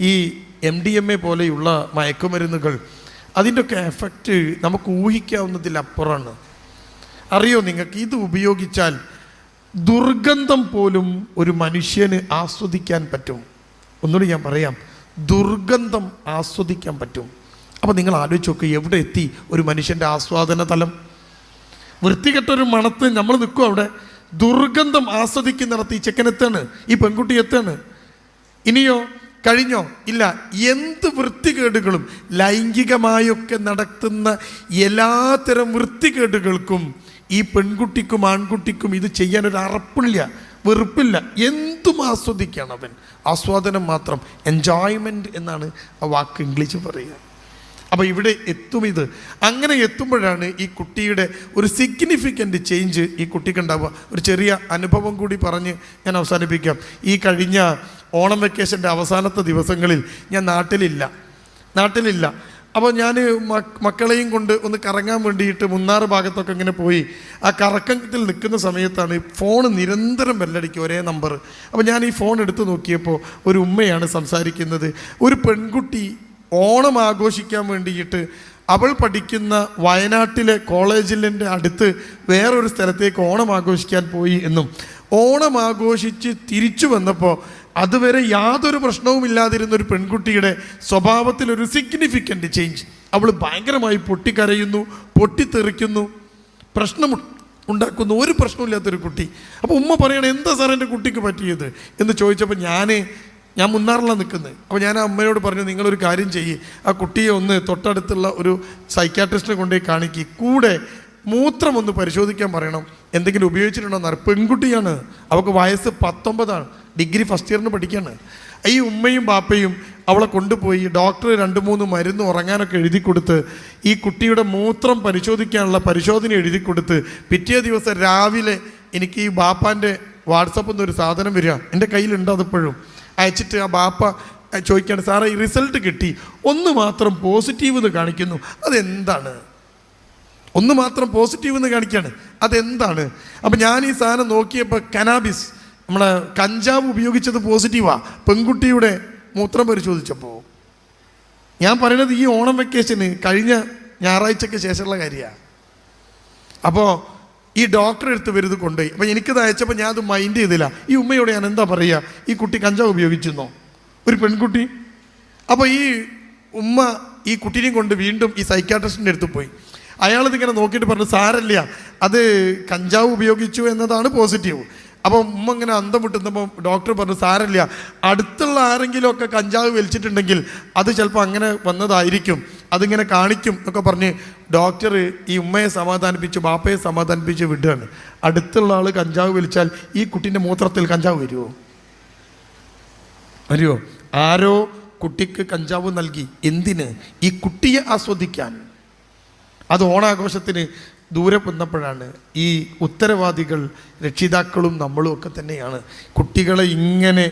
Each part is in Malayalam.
ഈ എം ഡി എം എ പോലെയുള്ള മയക്കുമരുന്നുകൾ അതിന്റെയൊക്കെ എഫക്റ്റ് നമുക്ക് ഊഹിക്കാവുന്നതിലപ്പുറമാണ്. അറിയോ നിങ്ങൾക്ക്? ഇത് ഉപയോഗിച്ചാൽ ദുർഗന്ധം പോലും ഒരു മനുഷ്യന് ആസ്വദിക്കാൻ പറ്റും. ഒന്നുകൂടി ഞാൻ പറയാം ദുർഗന്ധം ആസ്വദിക്കാൻ പറ്റും. അപ്പോൾ നിങ്ങൾ ആലോചിച്ച് നോക്കുക എവിടെ എത്തി ഒരു മനുഷ്യന്റെ ആസ്വാദന തലം? വൃത്തികെട്ടൊരു മണത്ത് നമ്മൾ നിൽക്കും അവിടെ. ദുർഗന്ധം ആസ്വദിക്കുന്നിടത്ത് ഈ ചെക്കൻ എത്താണ്? ഈ പെൺകുട്ടി എത്താണ്? ഇനിയോ കഴിഞ്ഞോ? ഇല്ല. എന്ത് വൃത്തികേടുകളും ലൈംഗികമായൊക്കെ നടത്തുന്ന എല്ലാത്തരം വൃത്തികേടുകൾക്കും ഈ പെൺകുട്ടിക്കും ആൺകുട്ടിക്കും ഇത് ചെയ്യാൻ ഒരു അറപ്പില്ല വെറുപ്പില്ല. എന്തും ആസ്വദിക്കുകയാണ് അവൻ. ആസ്വാദനം മാത്രം. എൻജോയ്മെന്റ് എന്നാണ് ആ വാക്ക് ഇംഗ്ലീഷ് പറയുക. അപ്പോൾ ഇവിടെ എത്തും ഇത്. അങ്ങനെ എത്തുമ്പോഴാണ് ഈ കുട്ടിയുടെ ഒരു സിഗ്നിഫിക്കന്റ് ചേഞ്ച് ഈ കുട്ടിക്ക് ഉണ്ടാവുക. ഒരു ചെറിയ അനുഭവം കൂടി പറഞ്ഞ് ഞാൻ അവസാനിപ്പിക്കാം. ഈ കഴിഞ്ഞ ഓണം വെക്കേഷന്റെ അവസാനത്തെ ദിവസങ്ങളിൽ ഞാൻ നാട്ടിലില്ല. നാട്ടിലില്ല. അപ്പോൾ ഞാൻ മക്കളെയും കൊണ്ട് ഒന്ന് കറങ്ങാൻ വേണ്ടിയിട്ട് മുന്നാറ് ഭാഗത്തൊക്കെ ഇങ്ങനെ പോയി. ആ കറക്കത്തിൽ നിൽക്കുന്ന സമയത്താണ് ഫോൺ നിരന്തരം ബെല്ലടിക്കുക ഒരേ നമ്പർ. അപ്പോൾ ഞാൻ ഈ ഫോൺ എടുത്ത് നോക്കിയപ്പോൾ ഒരു ഉമ്മയാണ് സംസാരിക്കുന്നത്. ഒരു പെൺകുട്ടി ഓണം ആഘോഷിക്കാൻ വേണ്ടിയിട്ട് അവൾ പഠിക്കുന്ന വയനാട്ടിലെ കോളേജിന്റെ അടുത്ത് വേറൊരു സ്ഥലത്തേക്ക് ഓണം ആഘോഷിക്കാൻ പോയി എന്നും. ഓണം ആഘോഷിച്ച് തിരിച്ചു വന്നപ്പോൾ അതുവരെ യാതൊരു പ്രശ്നവും ഇല്ലാതിരുന്ന ഒരു പെൺകുട്ടിയുടെ സ്വഭാവത്തിൽ ഒരു സിഗ്നിഫിക്കന്റ് ചേഞ്ച് അവൾ ഭയങ്കരമായി പൊട്ടിക്കരയുന്നു പൊട്ടിത്തെറിക്കുന്നു പ്രശ്നം ഉണ്ടാക്കുന്ന. ഒരു പ്രശ്നമില്ലാത്തൊരു കുട്ടി. അപ്പോൾ ഉമ്മ പറയണേ എന്താ സാർ എന്റെ കുട്ടിക്ക് പറ്റിയത്? എന്ന് ചോദിച്ചപ്പോൾ ഞാൻ ഞാൻ മുന്നാറിലാണ് നിൽക്കുന്നത് അപ്പോൾ ഞാൻ ആ അമ്മയോട് പറഞ്ഞു നിങ്ങളൊരു കാര്യം ചെയ്യ്. ആ കുട്ടിയെ ഒന്ന് തൊട്ടടുത്തുള്ള ഒരു സൈക്യാട്രിസ്റ്റിനെ കൊണ്ടുപോയി കാണിക്കുക കൂടെ മൂത്രം ഒന്ന് പരിശോധിക്കാൻ പറയണം. എന്തെങ്കിലും ഉപയോഗിച്ചിട്ടുണ്ടോ? എന്ന് പെൺകുട്ടിയാണ്. അവൾക്ക് വയസ്സ് പത്തൊമ്പതാണ്. ഡിഗ്രി ഫസ്റ്റ് ഇയറിന് പഠിക്കുകയാണ് ഈ ഉമ്മയും ബാപ്പയും അവളെ കൊണ്ടുപോയി ഡോക്ടർ രണ്ട് മൂന്ന് മരുന്ന് ഉറങ്ങാനൊക്കെ എഴുതി കൊടുത്ത് ഈ കുട്ടിയുടെ മൂത്രം പരിശോധിക്കാനുള്ള പരിശോധന എഴുതി കൊടുത്ത് പിറ്റേ ദിവസം രാവിലെ എനിക്ക് ഈ ബാപ്പാന്റെ വാട്സപ്പിൽ നിന്ന് ഒരു സാധനം വരിക. എന്റെ കയ്യിലുണ്ട് അതിപ്പോഴും. അയച്ചിട്ട് ആ ബാപ്പ ചോദിക്കുകയാണ് സാറേ ഈ റിസൾട്ട് കിട്ടി. ഒന്ന് മാത്രം പോസിറ്റീവ് എന്ന് കാണിക്കുന്നു. അതെന്താണ്? ഒന്ന് മാത്രം പോസിറ്റീവ് എന്ന് കാണിക്കുകയാണ് അതെന്താണ്? അപ്പം ഞാൻ ഈ സാധനം നോക്കിയപ്പോൾ കനാബിസ് നമ്മളെ കഞ്ചാവ് ഉപയോഗിച്ചത് പോസിറ്റീവാ. പെൺകുട്ടിയുടെ മൂത്രം പരിശോധിച്ചപ്പോൾ ഞാൻ പറയുന്നത് ഈ ഓണം വെക്കേഷന് കഴിഞ്ഞ ഞായറാഴ്ചയ്ക്ക് ശേഷമുള്ള കാര്യമാണ് അപ്പോൾ ഈ ഡോക്ടർ എടുത്ത് വരുത് കൊണ്ടുപോയി. അപ്പോൾ എനിക്കത് അയച്ചപ്പോൾ ഞാൻ അത് മൈൻഡ് ചെയ്തില്ല. ഈ ഉമ്മയോട് ഞാൻ എന്താ പറയുക ഈ കുട്ടി കഞ്ചാവ് ഉപയോഗിച്ചിരുന്നോ? ഒരു പെൺകുട്ടി. അപ്പോൾ ഈ ഉമ്മ ഈ കുട്ടീനെയും കൊണ്ട് വീണ്ടും ഈ സൈക്കാട്രിസ്റ്റിന്റെ അടുത്ത് പോയി. അയാളിതിങ്ങനെ നോക്കിയിട്ട് പറഞ്ഞു സാരല്ല അത് കഞ്ചാവ് ഉപയോഗിച്ചു എന്നതാണ് പോസിറ്റീവ്. അപ്പോൾ ഉമ്മ ഇങ്ങനെ അന്തം വിട്ടുന്നപ്പോൾ ഡോക്ടർ പറഞ്ഞു സാരമില്ല. അടുത്തുള്ള ആരെങ്കിലുമൊക്കെ കഞ്ചാവ് വലിച്ചിട്ടുണ്ടെങ്കിൽ അത് ചിലപ്പോൾ അങ്ങനെ വന്നതായിരിക്കും. അതിങ്ങനെ കാണിക്കും എന്നൊക്കെ പറഞ്ഞ് ഡോക്ടർ ഈ ഉമ്മയെ സമാധാനിപ്പിച്ച് ബാപ്പയെ സമാധാനിപ്പിച്ച് വിടുകയാണ്. അടുത്തുള്ള ആൾ കഞ്ചാവ് വലിച്ചാൽ ഈ കുട്ടീന്റെ മൂത്രത്തിൽ കഞ്ചാവ് വരുമോ വരുമോ ആരോ കുട്ടിക്ക് കഞ്ചാവ് നൽകി. എന്തിന്? ഈ കുട്ടിയെ ആസ്വദിക്കാൻ. അത് ഓണാഘോഷത്തിന് ദൂരെ വന്നപ്പോഴാണ് ഈ ഉത്തരവാദികൾ രക്ഷിതാക്കളും നമ്മളും ഒക്കെ തന്നെയാണ്. കുട്ടികളെ ഇങ്ങനെ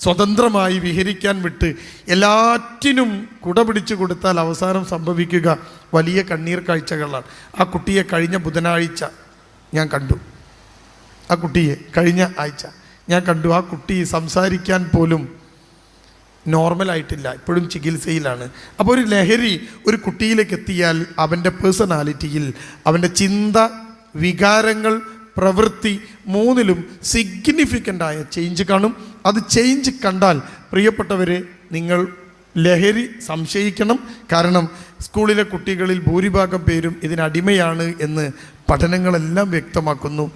സ്വതന്ത്രമായി വിഹരിക്കാൻ വിട്ട് എല്ലാറ്റിനും കുട പിടിച്ചു കൊടുത്താൽ അവസാനം സംഭവിക്കുക വലിയ കണ്ണീർ കാഴ്ചകളാണ്. ആ കുട്ടിയെ കഴിഞ്ഞ ബുധനാഴ്ച ഞാൻ കണ്ടു. ആ കുട്ടിയെ കഴിഞ്ഞ ആഴ്ച ഞാൻ കണ്ടു. ആ കുട്ടി സംസാരിക്കാൻ പോലും നോർമലായിട്ടില്ല ഇപ്പോഴും ചികിത്സയിലാണ്. അപ്പോൾ ഒരു ലഹരി ഒരു കുട്ടിയിലേക്ക് എത്തിയാൽ അവന്റെ പേഴ്സണാലിറ്റിയിൽ അവന്റെ ചിന്ത വികാരങ്ങൾ പ്രവൃത്തി മൂന്നിലും സിഗ്നിഫിക്കന്റായ ചേഞ്ച് കാണും. അത് ചേഞ്ച് കണ്ടാൽ പ്രിയപ്പെട്ടവരെ നിങ്ങൾ ലഹരി സംശയിക്കണം. കാരണം സ്കൂളിലെ കുട്ടികളിൽ ഭൂരിഭാഗം പേരും ഇതിനടിമയാണ് എന്ന് പഠനങ്ങളെല്ലാം വ്യക്തമാക്കുന്നു.